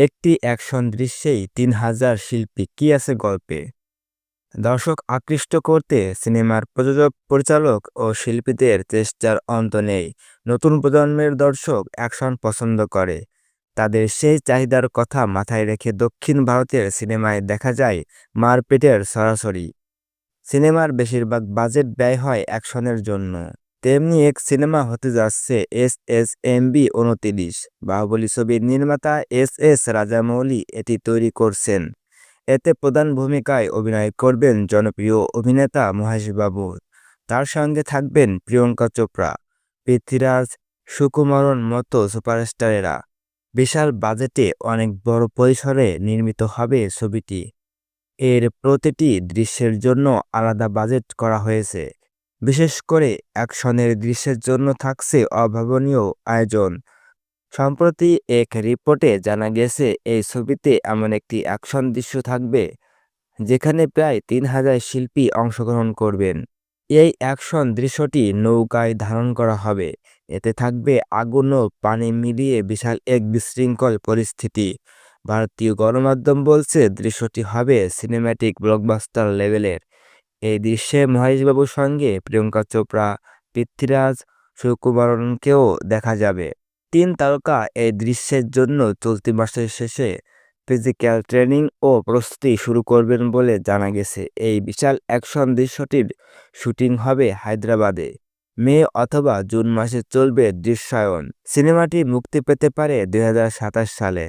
একটি অ্যাকশন দৃশ্যেই তিন হাজার শিল্পী কি আছে গল্পে? দর্শক আকৃষ্ট করতে সিনেমার প্রযোজক, পরিচালক ও শিল্পীদের চেষ্টার অন্ত নেই। নতুন প্রজন্মের দর্শক অ্যাকশন পছন্দ করে। তাদের সেই চাহিদার কথা মাথায় রেখে দক্ষিণ ভারতের সিনেমায় দেখা যায় মারপিটের সরাসরি। সিনেমার বেশিরভাগ বাজেট ব্যয় হয় অ্যাকশনের জন্য। তেমনি এক সিনেমা হতে যাচ্ছে এস এস এম বি উনতিরিশ। বাহুবলী ছবির নির্মাতা এস এস রাজামৌলি এটি তৈরি করছেন। এতে প্রধান ভূমিকায় অভিনয় করবেন জনপ্রিয় অভিনেতা মহেশ বাবু তার সঙ্গে থাকবেন প্রিয়ঙ্কা চোপড়া, পৃথ্বীরাজ সুকুমারন মতো সুপারস্টারেরা। বিশাল বাজেটে অনেক বড় পরিসরে নির্মিত হবে ছবিটি। এর প্রতিটি দৃশ্যের জন্য আলাদা বাজেট করা হয়েছে। বিশেষ করে অ্যাকশনের দৃশ্যের জন্য থাকছে অভাবনীয় আয়োজন। সম্প্রতি এক রিপোর্টে জানা গেছে, এই ছবিতে এমন একটি অ্যাকশন দৃশ্য থাকবে, যেখানে প্রায় তিন হাজার শিল্পী অংশগ্রহণ করবেন। এই অ্যাকশন দৃশ্যটি নৌকায় ধারণ করা হবে। এতে থাকবে আগুন ও পানি মিলিয়ে বিশাল এক বিশৃঙ্খল পরিস্থিতি। ভারতীয় গণমাধ্যম বলছে, দৃশ্যটি হবে সিনেম্যাটিক ব্লকবাস্টার লেভেলের। এই দৃশ্যে মহেশবাবুর সঙ্গে প্রিয়ঙ্কা চোপড়া, পৃথ্বীরাজ সুকুমারনকেও দেখা যাবে। তিন তারকা এই দৃশ্যের জন্য চলতি মাসের শেষে ফিজিক্যাল ট্রেনিং ও প্রস্তুতি শুরু করবেন বলে জানা গেছে। এই বিশাল অ্যাকশন দৃশ্যটির শুটিং হবে হায়দ্রাবাদে। মে অথবা জুন মাসে চলবে দৃশ্যায়ন। সিনেমাটি মুক্তি পেতে পারে দুই হাজার সাতাশ সালে।